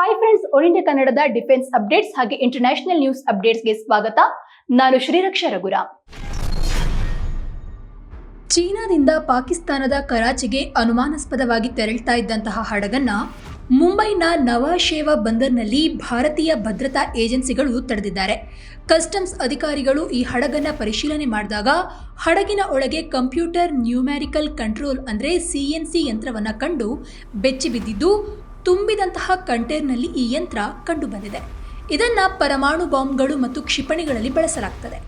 Hi friends all India ಕನ್ನಡದ defence updates ಹಾಗೆ international news ಅಪ್ಡೇಟ್ಸ್ಗೆ ಸ್ವಾಗತ. ನಾನು ಶ್ರೀರಕ್ಷಾ ರಘುರ ಚೀನಾದಿಂದ ಪಾಕಿಸ್ತಾನದ ಕರಾಚಿಗೆ ಅನುಮಾನಾಸ್ಪದವಾಗಿ ತೆರಳ್ತಾ ಇದ್ದಂತಹ ಹಡಗನ್ನ ಮುಂಬೈನ ನವಾಶೇವಾ ಬಂದರ್ನಲ್ಲಿ ಭಾರತೀಯ ಭದ್ರತಾ ಏಜೆನ್ಸಿಗಳು ತಡೆದಿದ್ದಾರೆ. ಕಸ್ಟಮ್ಸ್ ಅಧಿಕಾರಿಗಳು ಈ ಹಡಗನ್ನ ಪರಿಶೀಲನೆ ಮಾಡಿದಾಗ ಹಡಗಿನ ಒಳಗೆ ಕಂಪ್ಯೂಟರ್ ನ್ಯೂಮ್ಯಾರಿಕಲ್ ಕಂಟ್ರೋಲ್ ಅಂದರೆ ಸಿಎನ್ಸಿ ಯಂತ್ರವನ್ನು ಕಂಡು ಬೆಚ್ಚಿ ಬಿದ್ದಿದ್ದು ತುಂಬಿದಂತಹ ಕಂಟೇರ್ನಲ್ಲಿ ಈ ಯಂತ್ರ ಕಂಡುಬಂದಿದೆ. ಇದನ್ನ ಪರಮಾಣು ಬಾಂಬ್ಗಳು ಮತ್ತು ಕ್ಷಿಪಣಿಗಳಲ್ಲಿ ಬಳಸಲಾಗ್ತದೆ.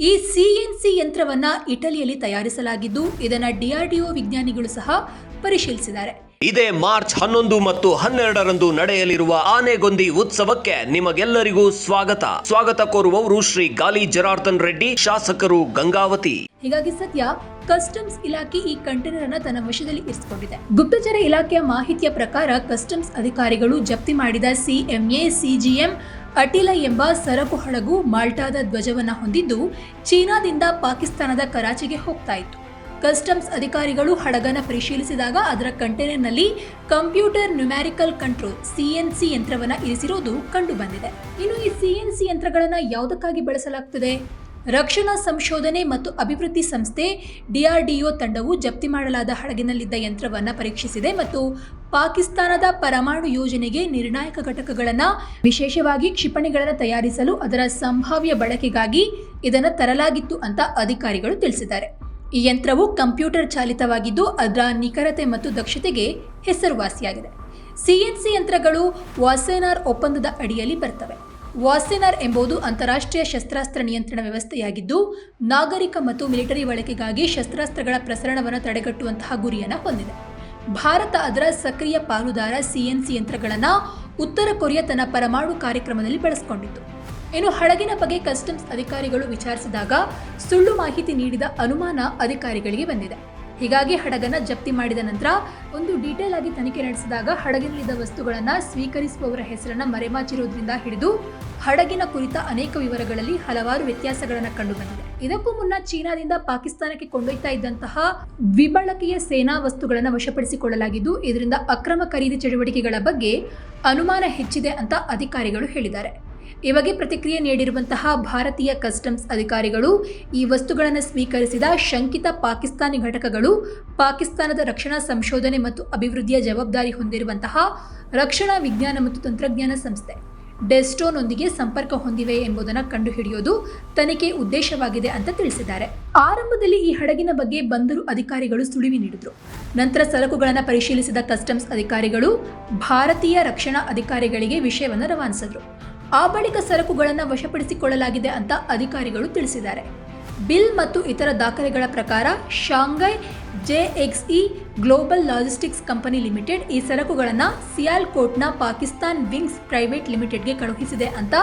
ಈ ಸಿಎನ್ಸಿ ಯಂತ್ರವನ್ನ ಇಟಲಿಯಲ್ಲಿ ತಯಾರಿಸಲಾಗಿದ್ದು ಇದನ್ನ ಡಿಆರ್ಡಿಒ ವಿಜ್ಞಾನಿಗಳು ಸಹ ಪರಿಶೀಲಿಸಿದ್ದಾರೆ. ಇದೇ ಮಾರ್ಚ್ ಹನ್ನೊಂದು ಮತ್ತು ಹನ್ನೆರಡರಂದು ನಡೆಯಲಿರುವ ಆನೆಗೊಂದಿ ಉತ್ಸವಕ್ಕೆ ನಿಮಗೆಲ್ಲರಿಗೂ ಸ್ವಾಗತ. ಸ್ವಾಗತ ಕೋರುವವರು ಶ್ರೀ ಗಾಲಿ ಜನಾರ್ದನ್ ರೆಡ್ಡಿ ಶಾಸಕರು ಗಂಗಾವತಿ. ಹೀಗಾಗಿ ಸದ್ಯ ಕಸ್ಟಮ್ಸ್ ಇಲಾಖೆ ಈ ಕಂಟೈನರ್ ಅನ್ನ ತನ್ನ ವಶದಲ್ಲಿ ಇರಿಸಿಕೊಂಡಿದೆ. ಗುಪ್ತಚರ ಇಲಾಖೆಯ ಮಾಹಿತಿಯ ಪ್ರಕಾರ ಕಸ್ಟಮ್ಸ್ ಅಧಿಕಾರಿಗಳು ಜಪ್ತಿ ಮಾಡಿದ ಸಿಎಂಎ, ಸಿಜಿಎಂ, ಅಟಿಲ ಎಂಬ ಸರಕು ಹಡಗು ಮಾಲ್ಟಾದ ಧ್ವಜವನ್ನ ಹೊಂದಿದ್ದು ಚೀನಾದಿಂದ ಪಾಕಿಸ್ತಾನದ ಕರಾಚಿಗೆ ಹೋಗ್ತಾ ಇತ್ತು. ಕಸ್ಟಮ್ಸ್ ಅಧಿಕಾರಿಗಳು ಹಡಗನ ಪರಿಶೀಲಿಸಿದಾಗ ಅದರ ಕಂಟೈನರ್ನಲ್ಲಿ ಕಂಪ್ಯೂಟರ್ ನ್ಯೂಮ್ಯಾರಿಕಲ್ ಕಂಟ್ರೋಲ್ ಸಿಎನ್ಸಿ ಯಂತ್ರವನ್ನ ಇರಿಸಿರೋದು ಕಂಡುಬಂದಿದೆ. ಇನ್ನು ಈ ಸಿಎನ್ಸಿ ಯಂತ್ರಗಳನ್ನ ಯಾವುದಕ್ಕಾಗಿ ಬಳಸಲಾಗ್ತದೆ? ರಕ್ಷಣಾ ಸಂಶೋಧನೆ ಮತ್ತು ಅಭಿವೃದ್ಧಿ ಸಂಸ್ಥೆ ಡಿಆರ್ಡಿಒ ತಂಡವು ಜಪ್ತಿ ಮಾಡಲಾದ ಹಡಗಿನಲ್ಲಿದ್ದ ಯಂತ್ರವನ್ನು ಪರೀಕ್ಷಿಸಿದೆ ಮತ್ತು ಪಾಕಿಸ್ತಾನದ ಪರಮಾಣು ಯೋಜನೆಗೆ ನಿರ್ಣಾಯಕ ಘಟಕಗಳನ್ನು ವಿಶೇಷವಾಗಿ ಕ್ಷಿಪಣಿಗಳನ್ನು ತಯಾರಿಸಲು ಅದರ ಸಂಭಾವ್ಯ ಬಳಕೆಗಾಗಿ ಇದನ್ನು ತರಲಾಗಿತ್ತು ಅಂತ ಅಧಿಕಾರಿಗಳು ತಿಳಿಸಿದ್ದಾರೆ. ಈ ಯಂತ್ರವು ಕಂಪ್ಯೂಟರ್ ಚಾಲಿತವಾಗಿದ್ದು ಅದರ ನಿಖರತೆ ಮತ್ತು ದಕ್ಷತೆಗೆ ಹೆಸರುವಾಸಿಯಾಗಿದೆ. ಸಿಎನ್ಸಿ ಯಂತ್ರಗಳು ವಾಸೆನಾರ್ ಒಪ್ಪಂದದ ಅಡಿಯಲ್ಲಿ ಬರ್ತವೆ. ವಾಸೆನಾರ್ ಎಂಬುದು ಅಂತಾರಾಷ್ಟ್ರೀಯ ಶಸ್ತ್ರಾಸ್ತ್ರ ನಿಯಂತ್ರಣ ವ್ಯವಸ್ಥೆಯಾಗಿದ್ದು, ನಾಗರಿಕ ಮತ್ತು ಮಿಲಿಟರಿ ಬಳಕೆಗಾಗಿ ಶಸ್ತ್ರಾಸ್ತ್ರಗಳ ಪ್ರಸರಣವನ್ನು ತಡೆಗಟ್ಟುವಂತಹ ಗುರಿಯನ್ನು ಹೊಂದಿದೆ. ಭಾರತ ಅದರ ಸಕ್ರಿಯ ಪಾಲುದಾರ ಸಿಎನ್ಸಿ ಯಂತ್ರಗಳನ್ನು ಉತ್ತರ ಕೊರಿಯಾ ತನ್ನ ಪರಮಾಣು ಕಾರ್ಯಕ್ರಮದಲ್ಲಿ ಬಳಸಿಕೊಂಡಿತ್ತು. ಇನ್ನು ಹಡಗಿನ ಬಗ್ಗೆ ಕಸ್ಟಮ್ಸ್ ಅಧಿಕಾರಿಗಳು ವಿಚಾರಿಸಿದಾಗ ಸುಳ್ಳು ಮಾಹಿತಿ ನೀಡಿದ ಅನುಮಾನ ಅಧಿಕಾರಿಗಳಿಗೆ ಬಂದಿದೆ. ಹೀಗಾಗಿ ಹಡಗನ್ನು ಜಪ್ತಿ ಮಾಡಿದ ನಂತರ ಒಂದು ಡೀಟೇಲ್ ಆಗಿ ತನಿಖೆ ನಡೆಸಿದಾಗ ಹಡಗಿನಲ್ಲಿದ್ದ ವಸ್ತುಗಳನ್ನು ಸ್ವೀಕರಿಸುವವರ ಹೆಸರನ್ನ ಮರೆಮಾಚಿರುವುದರಿಂದ ಹಿಡಿದು ಹಡಗಿನ ಕುರಿತ ಅನೇಕ ವಿವರಗಳಲ್ಲಿ ಹಲವಾರು ವ್ಯತ್ಯಾಸಗಳನ್ನು ಕಂಡುಬಂದಿದೆ. ಇದಕ್ಕೂ ಮುನ್ನ ಚೀನಾದಿಂದ ಪಾಕಿಸ್ತಾನಕ್ಕೆ ಕೊಂಡೊಯ್ತಾ ಇದ್ದಂತಹ ದ್ವಿಬಳಕೆಯ ಸೇನಾ ವಸ್ತುಗಳನ್ನು ವಶಪಡಿಸಿಕೊಳ್ಳಲಾಗಿದ್ದು, ಇದರಿಂದ ಅಕ್ರಮ ಖರೀದಿ ಚಟುವಟಿಕೆಗಳ ಬಗ್ಗೆ ಅನುಮಾನ ಹೆಚ್ಚಿದೆ ಅಂತ ಅಧಿಕಾರಿಗಳು ಹೇಳಿದ್ದಾರೆ. ಈ ಬಗ್ಗೆ ಪ್ರತಿಕ್ರಿಯೆ ನೀಡಿರುವಂತಹ ಭಾರತೀಯ ಕಸ್ಟಮ್ಸ್ ಅಧಿಕಾರಿಗಳು ಈ ವಸ್ತುಗಳನ್ನು ಸ್ವೀಕರಿಸಿದ ಶಂಕಿತ ಪಾಕಿಸ್ತಾನಿ ಘಟಕಗಳು, ಪಾಕಿಸ್ತಾನದ ರಕ್ಷಣಾ ಸಂಶೋಧನೆ ಮತ್ತು ಅಭಿವೃದ್ಧಿಯ ಜವಾಬ್ದಾರಿ ಹೊಂದಿರುವಂತಹ ರಕ್ಷಣಾ ವಿಜ್ಞಾನ ಮತ್ತು ತಂತ್ರಜ್ಞಾನ ಸಂಸ್ಥೆ ಡೆಸ್ಟೋನೊಂದಿಗೆ ಸಂಪರ್ಕ ಹೊಂದಿವೆ ಎಂಬುದನ್ನು ಕಂಡುಹಿಡಿಯೋದು ತನಿಖೆ ಉದ್ದೇಶವಾಗಿದೆ ಅಂತ ತಿಳಿಸಿದ್ದಾರೆ. ಆರಂಭದಲ್ಲಿ ಈ ಹಡಗಿನ ಬಗ್ಗೆ ಬಂದರು ಅಧಿಕಾರಿಗಳು ಸುಳಿವು ನೀಡಿದ್ರು. ನಂತರ ಸರಕುಗಳನ್ನು ಪರಿಶೀಲಿಸಿದ ಕಸ್ಟಮ್ಸ್ ಅಧಿಕಾರಿಗಳು ಭಾರತೀಯ ರಕ್ಷಣಾ ಅಧಿಕಾರಿಗಳಿಗೆ ವಿಷಯವನ್ನು ರವಾನಿಸಿದ್ರು. ಆ ಬಳಿಕ ಸರಕುಗಳನ್ನು ವಶಪಡಿಸಿಕೊಳ್ಳಲಾಗಿದೆ ಅಂತ ಅಧಿಕಾರಿಗಳು ತಿಳಿಸಿದ್ದಾರೆ. ಬಿಲ್ ಮತ್ತು ಇತರ ದಾಖಲೆಗಳ ಪ್ರಕಾರ Shanghai JXE global logistics company limited ಈ ಸರಕುಗಳನ್ನು ಸಿಯಾಲ್ಕೋಟ್ನ ಪಾಕಿಸ್ತಾನ್ ವಿಂಗ್ಸ್ ಪ್ರೈವೇಟ್ ಲಿಮಿಟೆಡ್ಗೆ ಕಳುಹಿಸಿದೆ ಅಂತ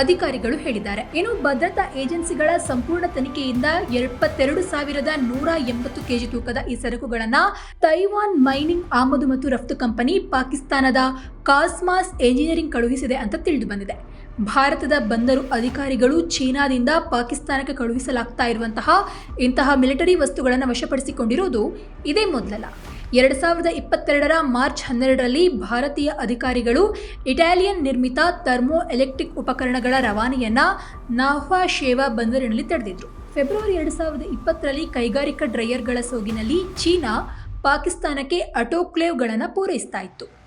ಅಧಿಕಾರಿಗಳು ಹೇಳಿದ್ದಾರೆ. ಇನ್ನು ಭದ್ರತಾ ಏಜೆನ್ಸಿಗಳ ಸಂಪೂರ್ಣ ತನಿಖೆಯಿಂದ ಎಪ್ಪತ್ತೆರಡು ಸಾವಿರದ ನೂರ ಎಂಬತ್ತು ಕೆಜಿ ತೂಕದ ಈ ಸರಕುಗಳನ್ನು ತೈವಾನ್ ಮೈನಿಂಗ್, ಆಮದು ಮತ್ತು ರಫ್ತು ಕಂಪನಿ ಪಾಕಿಸ್ತಾನದ ಕಾಸ್ಮಾಸ್ ಎಂಜಿನಿಯರಿಂಗ್ ಕಳುಹಿಸಿದೆ ಅಂತ ತಿಳಿದು ಬಂದಿದೆ. ಭಾರತದ ಬಂದರು ಅಧಿಕಾರಿಗಳು ಚೀನಾದಿಂದ ಪಾಕಿಸ್ತಾನಕ್ಕೆ ಕಳುಹಿಸಲಾಗ್ತಾ ಇರುವಂತಹ ಇಂತಹ ಮಿಲಿಟರಿ ವಸ್ತುಗಳನ್ನು ವಶಪಡಿಸಿಕೊಂಡಿರುವುದು ಇದೇ ಮೊದಲಲ್ಲ. ಎರಡು ಸಾವಿರದ ಇಪ್ಪತ್ತೆರಡರ ಮಾರ್ಚ್ ಹನ್ನೆರಡರಲ್ಲಿ ಭಾರತೀಯ ಅಧಿಕಾರಿಗಳು ಇಟಾಲಿಯನ್ ನಿರ್ಮಿತ ಥರ್ಮೋ ಎಲೆಕ್ಟ್ರಿಕ್ ಉಪಕರಣಗಳ ರವಾನೆಯನ್ನ ನಾಹ್ವಾ ಶೇವಾ ಬಂದರಿನಲ್ಲಿ ತಡೆದಿದ್ರು. ಫೆಬ್ರವರಿ ಎರಡು ಸಾವಿರದ ಇಪ್ಪತ್ತರಲ್ಲಿ ಕೈಗಾರಿಕಾ ಡ್ರೈಯರ್ಗಳ ಸೋಗಿನಲ್ಲಿ ಚೀನಾ ಪಾಕಿಸ್ತಾನಕ್ಕೆ ಅಟೋಕ್ಲೇವ್ಗಳನ್ನು ಪೂರೈಸ್ತಾ ಇತ್ತು.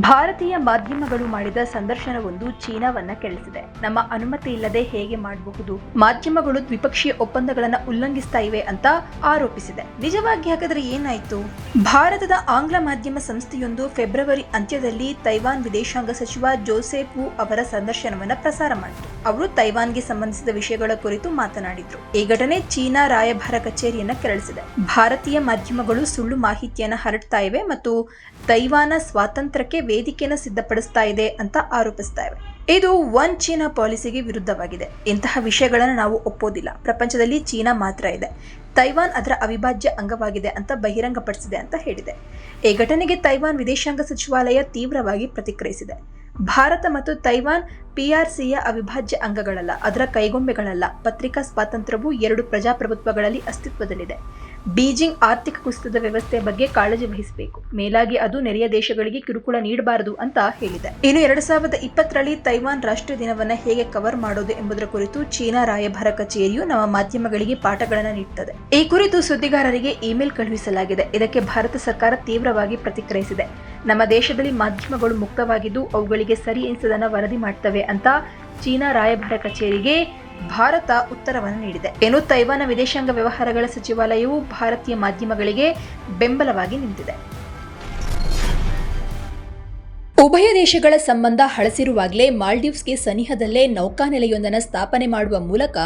ಭಾರತೀಯ ಮಾಧ್ಯಮಗಳು ಮಾಡಿದ ಸಂದರ್ಶನವೊಂದು ಚೀನಾವನ್ನ ಕೆಳಿಸಿದೆ ನಮ್ಮ ಅನುಮತಿ ಇಲ್ಲದೆ ಹೇಗೆ ಮಾಡಬಹುದು? ಮಾಧ್ಯಮಗಳು ದ್ವಿಪಕ್ಷೀಯ ಒಪ್ಪಂದಗಳನ್ನು ಉಲ್ಲಂಘಿಸ್ತಾ ಇವೆ ಅಂತ ಆರೋಪಿಸಿದೆ. ನಿಜವಾಗಿ ಹಾಗಾದ್ರೆ ಏನಾಯ್ತು? ಭಾರತದ ಆಂಗ್ಲ ಮಾಧ್ಯಮ ಸಂಸ್ಥೆಯೊಂದು ಫೆಬ್ರವರಿ ಅಂತ್ಯದಲ್ಲಿ ತೈವಾನ್ ವಿದೇಶಾಂಗ ಸಚಿವ ಜೋಸೆಫ್ ಅವರ ಸಂದರ್ಶನವನ್ನ ಪ್ರಸಾರ ಮಾಡಿತು. ಅವರು ತೈವಾನ್ಗೆ ಸಂಬಂಧಿಸಿದ ವಿಷಯಗಳ ಕುರಿತು ಮಾತನಾಡಿದ್ರು. ಈ ಘಟನೆ ಚೀನಾ ರಾಯಭಾರ ಕಚೇರಿಯನ್ನ ಕೆರಳಿಸಿದೆ. ಭಾರತೀಯ ಮಾಧ್ಯಮಗಳು ಸುಳ್ಳು ಮಾಹಿತಿಯನ್ನ ಹರಡ್ತಾ ಇವೆ ಮತ್ತು ತೈವಾನ ಸ್ವಾತಂತ್ರ್ಯಕ್ಕೆ ವೇದಿಕೆಯನ್ನು ಸಿದ್ಧಪಡಿಸ್ತಾ ಇದೆ ಅಂತ ಆರೋಪಿಸ್ತಾ ಇವೆ. ಇದು ಒನ್ ಚೀನಾ ಪಾಲಿಸಿಗೆ ವಿರುದ್ಧವಾಗಿದೆ. ಇಂತಹ ವಿಷಯಗಳನ್ನು ನಾವು ಒಪ್ಪೋದಿಲ್ಲ. ಪ್ರಪಂಚದಲ್ಲಿ ಚೀನಾ ಮಾತ್ರ ಇದೆ. ತೈವಾನ್ ಅದರ ಅವಿಭಾಜ್ಯ ಅಂಗವಾಗಿದೆ ಅಂತ ಬಹಿರಂಗಪಡಿಸಿದೆ ಅಂತ ಹೇಳಿದೆ. ಈ ಘಟನೆಗೆ ತೈವಾನ್ ವಿದೇಶಾಂಗ ಸಚಿವಾಲಯ ತೀವ್ರವಾಗಿ ಪ್ರತಿಕ್ರಿಯಿಸಿದೆ. ಭಾರತ ಮತ್ತು ತೈವಾನ್ ಪಿಆರ್ಸಿಯ ಅವಿಭಾಜ್ಯ ಅಂಗಗಳಲ್ಲ, ಅದರ ಕೈಗೊಂಬೆಗಳಲ್ಲ. ಪತ್ರಿಕಾ ಸ್ವಾತಂತ್ರ್ಯವು ಎರಡು ಪ್ರಜಾಪ್ರಭುತ್ವಗಳಲ್ಲಿ ಅಸ್ತಿತ್ವದಲ್ಲಿದೆ. ಬೀಜಿಂಗ್ ಆರ್ಥಿಕ ಕುಸಿತದ ವ್ಯವಸ್ಥೆಯ ಬಗ್ಗೆ ಕಾಳಜಿ ವಹಿಸಬೇಕು. ಮೇಲಾಗಿ ಅದು ನೆರೆಯ ದೇಶಗಳಿಗೆ ಕಿರುಕುಳ ನೀಡಬಾರದು ಅಂತ ಹೇಳಿದೆ. ಇನ್ನು ಎರಡ್ ಸಾವಿರದ ಇಪ್ಪತ್ತರಲ್ಲಿ ತೈವಾನ್ ರಾಷ್ಟ್ರೀಯ ದಿನವನ್ನ ಹೇಗೆ ಕವರ್ ಮಾಡೋದು ಎಂಬುದರ ಕುರಿತು ಚೀನಾ ರಾಯಭಾರ ಕಚೇರಿಯು ನಮ್ಮ ಮಾಧ್ಯಮಗಳಿಗೆ ಪಾಠಗಳನ್ನು ನೀಡುತ್ತದೆ ಈ ಕುರಿತು ಸುದ್ದಿಗಾರರಿಗೆ ಇಮೇಲ್ ಕಳುಹಿಸಲಾಗಿದೆ. ಇದಕ್ಕೆ ಭಾರತ ಸರ್ಕಾರ ತೀವ್ರವಾಗಿ ಪ್ರತಿಕ್ರಿಯಿಸಿದೆ. ನಮ್ಮ ದೇಶದಲ್ಲಿ ಮಾಧ್ಯಮಗಳು ಮುಕ್ತವಾಗಿದ್ದು ಅವುಗಳಿಗೆ ಸರಿ ಎನಿಸದನ್ನ ವರದಿ ಮಾಡ್ತವೆ ಅಂತ ಚೀನಾ ರಾಯಭಾರ ಕಚೇರಿಗೆ ಭಾರತ ಉತ್ತರವನ್ನು ನೀಡಿದೆ. ಏನು, ತೈವಾನ ವಿದೇಶಾಂಗ ವ್ಯವಹಾರಗಳ ಸಚಿವಾಲಯವು ಭಾರತೀಯ ಮಾಧ್ಯಮಗಳಿಗೆ ಬೆಂಬಲವಾಗಿ ನಿಂತಿದೆ. ಉಭಯ ದೇಶಗಳ ಸಂಬಂಧ ಹಳಸಿರುವಾಗಲೇ ಮಾಲ್ಡೀವ್ಸ್ಗೆ ಸನಿಹದಲ್ಲೇ ನೌಕಾನೆಲೆಯೊಂದನ್ನು ಸ್ಥಾಪನೆ ಮಾಡುವ ಮೂಲಕ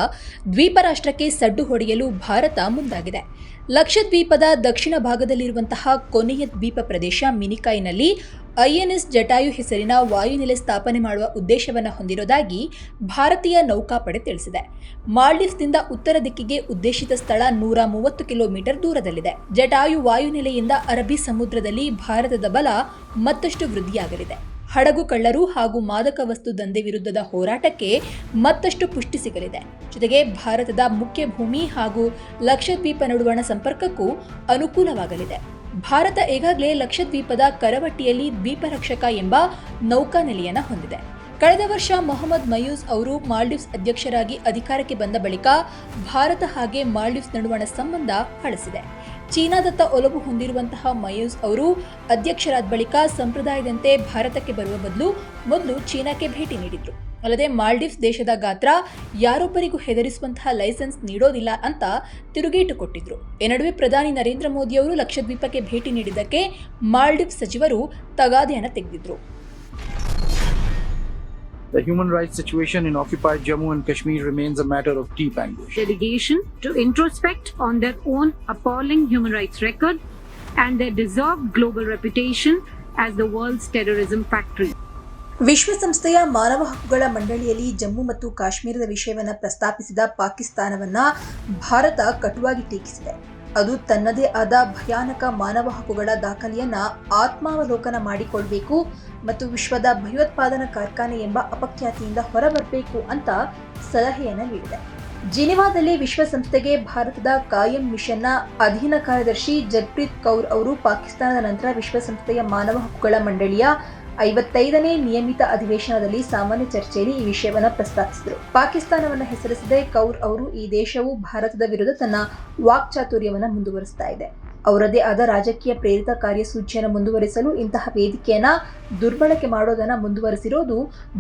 ದ್ವೀಪ ರಾಷ್ಟ್ರಕ್ಕೆ ಸಡ್ಡು ಹೊಡೆಯಲು ಭಾರತ ಮುಂದಾಗಿದೆ. ಲಕ್ಷದ್ವೀಪದ ದಕ್ಷಿಣ ಭಾಗದಲ್ಲಿರುವಂತಹ ಕೊನೆಯ ದ್ವೀಪ ಪ್ರದೇಶ ಮಿನಿಕಾಯ್ನಲ್ಲಿ ಐಎನ್ಎಸ್ ಜಟಾಯು ಹೆಸರಿನ ವಾಯುನೆಲೆ ಸ್ಥಾಪನೆ ಮಾಡುವ ಉದ್ದೇಶವನ್ನು ಹೊಂದಿರುವುದಾಗಿ ಭಾರತೀಯ ನೌಕಾಪಡೆ ತಿಳಿಸಿದೆ. ಮಾಲ್ಡೀವ್ಸ್ನಿಂದ ಉತ್ತರ ದಿಕ್ಕಿಗೆ ಉದ್ದೇಶಿತ ಸ್ಥಳ ನೂರ ಮೂವತ್ತು ಕಿಲೋಮೀಟರ್ ದೂರದಲ್ಲಿದೆ. ಜಟಾಯು ವಾಯುನೆಲೆಯಿಂದ ಅರಬ್ಬಿ ಸಮುದ್ರದಲ್ಲಿ ಭಾರತದ ಬಲ ಮತ್ತಷ್ಟು ವೃದ್ಧಿಯಾಗಲಿದೆ. ಹಡಗು ಕಳ್ಳರು ಹಾಗೂ ಮಾದಕ ವಸ್ತು ದಂಧೆ ವಿರುದ್ಧದ ಹೋರಾಟಕ್ಕೆ ಮತ್ತಷ್ಟು ಪುಷ್ಟಿ ಸಿಗಲಿದೆ. ಜೊತೆಗೆ ಭಾರತದ ಮುಖ್ಯ ಭೂಮಿ ಹಾಗೂ ಲಕ್ಷದ್ವೀಪ ನಡುವಣ ಸಂಪರ್ಕಕ್ಕೂ ಅನುಕೂಲವಾಗಲಿದೆ. ಭಾರತ ಈಗಾಗಲೇ ಲಕ್ಷದ್ವೀಪದ ಕರವಟ್ಟಿಯಲ್ಲಿ ದ್ವೀಪ ರಕ್ಷಕ ಎಂಬ ನೌಕಾನೆಲೆಯನ್ನು ಹೊಂದಿದೆ. ಕಳೆದ ವರ್ಷ ಮೊಹಮ್ಮದ್ ಮಯೂಸ್ ಅವರು ಮಾಲ್ಡೀವ್ಸ್ ಅಧ್ಯಕ್ಷರಾಗಿ ಅಧಿಕಾರಕ್ಕೆ ಬಂದ ಬಳಿಕ ಭಾರತ ಹಾಗೆ ಮಾಲ್ಡೀವ್ಸ್ ನಡುವಣ ಸಂಬಂಧ ಹಳಸಿದೆ ಚೀನಾದತ್ತ ಒಲವು ಹೊಂದಿರುವಂತಹ ಮಯೂಸ್ ಅವರು ಅಧ್ಯಕ್ಷರಾದ ಬಳಿಕ ಸಂಪ್ರದಾಯದಂತೆ ಭಾರತಕ್ಕೆ ಬರುವ ಬದಲು ಮೊದಲು ಚೀನಾಕ್ಕೆ ಭೇಟಿ ನೀಡಿದ್ರು. ಅಲ್ಲದೆ ಮಾಲ್ಡೀವ್ಸ್ ದೇಶದ ಗಾತ್ರ ಯಾರೊಬ್ಬರಿಗೂ ಹೆದರಿಸುವಂತಹ ಲೈಸೆನ್ಸ್ ನೀಡೋದಿಲ್ಲ ಅಂತ ತಿರುಗೇಟು ಕೊಟ್ಟಿದ್ರು. ಈ ನಡುವೆ ಪ್ರಧಾನಿ ನರೇಂದ್ರ ಮೋದಿ ಅವರು ಲಕ್ಷದ್ವೀಪಕ್ಕೆ ಭೇಟಿ ನೀಡಿದ್ದಕ್ಕೆ ಮಾಲ್ಡೀವ್ಸ್ ಸಚಿವರು ತಗಾದೆಯನ್ನು ತೆಗೆದಿದ್ರು. The human rights situation in occupied Jammu and Kashmir remains a matter of deep anguish. delegation to introspect on their own appalling human rights record and their deserved global reputation as the world's terrorism factory. ವಿಶ್ವಸಂಸ್ಥೆಯ ಮಾನವ ಹಕ್ಕುಗಳ ಮಂಡಳಿಯಲ್ಲಿ ಜಮ್ಮು ಮತ್ತು ಕಾಶ್ಮೀರದ ವಿಷಯವನ್ನು ಪ್ರಸ್ತಾಪಿಸಿದ ಪಾಕಿಸ್ತಾನವನ್ನ ಭಾರತ ಕಟುವಾಗಿ ಟೀಕಿಸಿದೆ ಅದು ತನ್ನದೇ ಆದ ಭಯಾನಕ ಮಾನವ ಹಕ್ಕುಗಳ ದಾಖಲೆಯನ್ನ ಆತ್ಮಾವಲೋಕನ ಮಾಡಿಕೊಳ್ಬೇಕು ಮತ್ತು ವಿಶ್ವದ ಭಯೋತ್ಪಾದನಾ ಕಾರ್ಖಾನೆ ಎಂಬ ಅಪಖ್ಯಾತಿಯಿಂದ ಹೊರಬರಬೇಕು ಅಂತ ಸಲಹೆಯನ್ನು ನೀಡಿದೆ. ಜಿನಿವಾದಲ್ಲಿ ವಿಶ್ವಸಂಸ್ಥೆಗೆ ಭಾರತದ ಕಾಯಂ ಮಿಷನ್ನ ಅಧೀನ ಕಾರ್ಯದರ್ಶಿ ಜಗ್ಪ್ರೀತ್ ಕೌರ್ ಅವರು ಪಾಕಿಸ್ತಾನದ ನಂತರ ವಿಶ್ವಸಂಸ್ಥೆಯ ಮಾನವ ಹಕ್ಕುಗಳ ಮಂಡಳಿಯ ಐವತ್ತೈದನೇ ನಿಯಮಿತ ಅಧಿವೇಶನದಲ್ಲಿ ಸಾಮಾನ್ಯ ಚರ್ಚೆಯಲ್ಲಿ ಈ ವಿಷಯವನ್ನು ಪ್ರಸ್ತಾಪಿಸಿದರು. ಪಾಕಿಸ್ತಾನವನ್ನು ಹೆಸರಿಸದೆ ಕೌರ್ ಅವರು ಈ ದೇಶವು ಭಾರತದ ವಿರುದ್ಧ ತನ್ನ ವಾಕ್ಚಾತುರ್ಯವನ್ನು ಮುಂದುವರಿಸ್ತಾ ಇದೆ. ಅವರದೇ ಆದ ರಾಜಕೀಯ ಪ್ರೇರಿತ ಕಾರ್ಯಸೂಚಿಯನ್ನು ಮುಂದುವರಿಸಲು ಇಂತಹ ವೇದಿಕೆಯನ್ನ ದುರ್ಬಳಕೆ ಮಾಡೋದನ್ನ ಮುಂದುವರಿಸಿರೋದು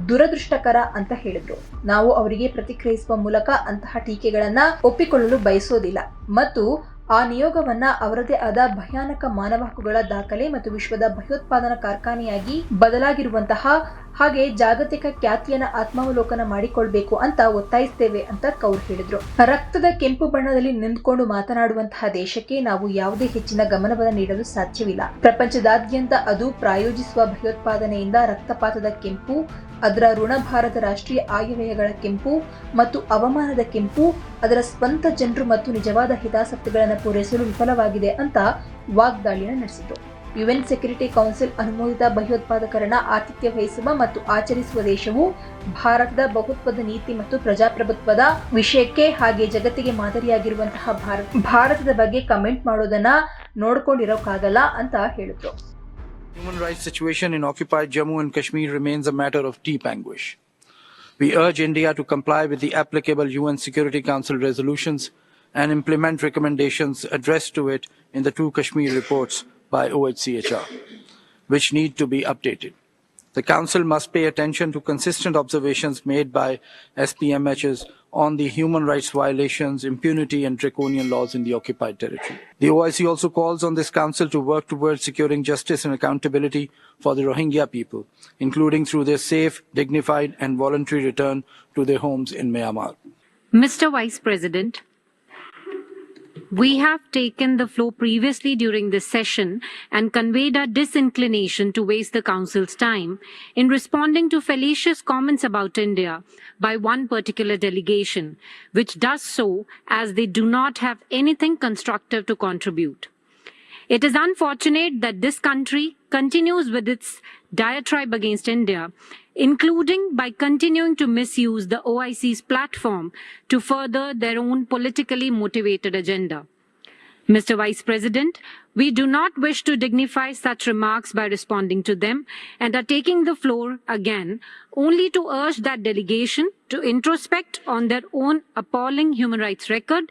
ದುರದೃಷ್ಟಕರ ಅಂತ ಹೇಳಿದ್ರು. ನಾವು ಅವರಿಗೆ ಪ್ರತಿಕ್ರಿಯಿಸುವ ಮೂಲಕ ಅಂತಹ ಟೀಕೆಗಳನ್ನ ಒಪ್ಪಿಕೊಳ್ಳಲು ಬಯಸೋದಿಲ್ಲ. ಮತ್ತು ಆ ನಿಯೋಗವನ್ನ ಅವರದೇ ಆದ ಭಯಾನಕ ಮಾನವ ಹಕ್ಕುಗಳ ದಾಖಲೆ ಮತ್ತು ವಿಶ್ವದ ಭಯೋತ್ಪಾದನಾ ಕಾರ್ಖಾನೆಯಾಗಿ ಬದಲಾಗಿರುವಂತಹ ಹಾಗೆ ಜಾಗತಿಕ ಖ್ಯಾತಿಯನ್ನ ಆತ್ಮಾವಲೋಕನ ಮಾಡಿಕೊಳ್ಬೇಕು ಅಂತ ಒತ್ತಾಯಿಸ್ತೇವೆ ಅಂತ ಕೌರ್ ಹೇಳಿದ್ರು. ರಕ್ತದ ಕೆಂಪು ಬಣ್ಣದಲ್ಲಿ ನಿಂತ್ಕೊಂಡು ಮಾತನಾಡುವಂತಹ ದೇಶಕ್ಕೆ ನಾವು ಯಾವುದೇ ಹೆಚ್ಚಿನ ಗಮನವನ್ನು ನೀಡಲು ಸಾಧ್ಯವಿಲ್ಲ. ಪ್ರಪಂಚದಾದ್ಯಂತ ಅದು ಪ್ರಾಯೋಜಿಸುವ ಭಯೋತ್ಪಾದನೆಯಿಂದ ರಕ್ತಪಾತದ ಕೆಂಪು ಅದರ ಋಣಭಾರದ ರಾಷ್ಟ್ರೀಯ ಆಯವ್ಯಯಗಳ ಕೆಂಪು ಮತ್ತು ಅವಮಾನದ ಕೆಂಪು, ಅದರ ಸ್ವಂತ ಜನರು ಮತ್ತು ನಿಜವಾದ ಹಿತಾಸಕ್ತಿಗಳನ್ನು ಪೂರೈಸಲು ವಿಫಲವಾಗಿದೆ ಅಂತ ವಾಗ್ದಾಳಿಯನ್ನು ನಡೆಸಿತು. ಯುಎನ್ ಸೆಕ್ಯೂರಿಟಿ ಕೌನ್ಸಿಲ್ ಅನುಮೋದಿತ ಭಯೋತ್ಪಾದಕರನ್ನ ಆತಿಥ್ಯ ವಹಿಸುವ ಮತ್ತು ಆಚರಿಸುವ ದೇಶವು ಭಾರತದ ಬಹುತ್ವದ ನೀತಿ ಮತ್ತು ಪ್ರಜಾಪ್ರಭುತ್ವದ ವಿಷಯಕ್ಕೆ ಹಾಗೆ ಜಗತ್ತಿಗೆ ಮಾದರಿಯಾಗಿರುವಂತಹ ಭಾರತ, ಭಾರತದ ಬಗ್ಗೆ ಕಮೆಂಟ್ ಮಾಡೋದನ್ನ ನೋಡ್ಕೊಂಡಿರೋಕ್ಕಾಗಲ್ಲ ಅಂತ ಹೇಳಿದ್ರು. Human rights situation in occupied Jammu and Kashmir remains a matter of deep anguish. We urge India to comply with the applicable UN Security Council resolutions and implement recommendations addressed to it in the two Kashmir reports by OHCHR, which need to be updated. The Council must pay attention to consistent observations made by SPMHs on the human rights violations, impunity, and draconian laws in the occupied territory. The OIC also calls on this Council to work towards securing justice and accountability for the Rohingya people, including through their safe, dignified, and voluntary return to their homes in Myanmar. Mr. Vice President, we have taken the floor previously during this session and conveyed our disinclination to waste the Council's time in responding to fallacious comments about India by one particular delegation, which does so as they do not have anything constructive to contribute. It is unfortunate that this country continues with its diatribe against India, including by continuing to misuse the OIC's platform to further their own politically motivated agenda. Mr. Vice President, we do not wish to dignify such remarks by responding to them and are taking the floor again only to urge that delegation to introspect on their own appalling human rights record